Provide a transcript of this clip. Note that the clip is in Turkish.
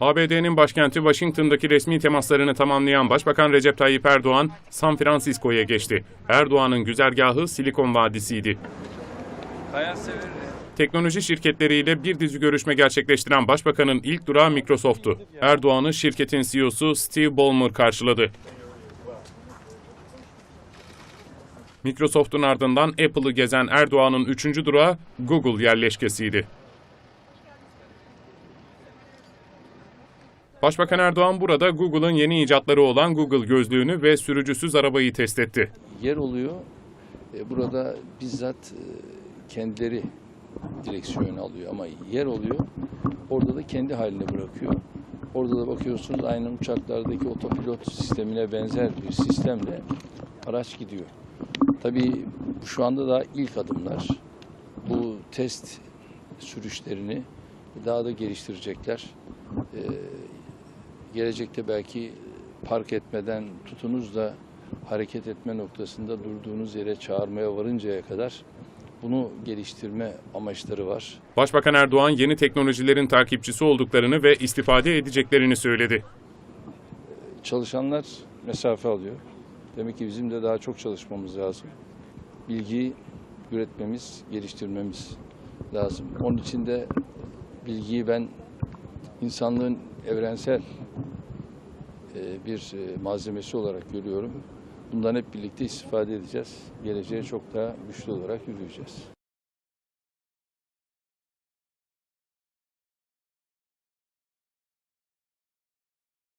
ABD'nin başkenti Washington'daki resmi temaslarını tamamlayan Başbakan Recep Tayyip Erdoğan, San Francisco'ya geçti. Erdoğan'ın güzergahı Silikon Vadisi'ydi. Teknoloji şirketleriyle bir dizi görüşme gerçekleştiren Başbakan'ın ilk durağı Microsoft'tu. Erdoğan'ı şirketin CEO'su Steve Ballmer karşıladı. Microsoft'un ardından Apple'ı gezen Erdoğan'ın üçüncü durağı Google yerleşkesiydi. Başbakan Erdoğan burada Google'ın yeni icatları olan Google gözlüğünü ve sürücüsüz arabayı test etti. yer oluyor. E, Burada bizzat e, kendileri direksiyonu alıyor ama yer oluyor. Orada da kendi haline bırakıyor. Orada da bakıyorsunuz aynı uçaklardaki otopilot sistemine benzer bir sistemle araç gidiyor. Tabii şu anda da ilk adımlar. Bu test sürüşlerini daha da geliştirecekler. E, gelecekte belki park etmeden tutunuz da hareket etme noktasında durduğunuz yere çağırmaya varıncaya kadar bunu geliştirme amaçları var. Başbakan Erdoğan yeni teknolojilerin takipçisi olduklarını ve istifade edeceklerini söyledi. Çalışanlar mesafe alıyor. Demek ki bizim de daha çok çalışmamız lazım. Bilgiyi üretmemiz, geliştirmemiz lazım. Onun için de bilgiyi ben insanlığın evrensel e, bir e, malzemesi olarak görüyorum. Bundan hep birlikte istifade edeceğiz. Geleceğe çok daha güçlü olarak yürüyeceğiz.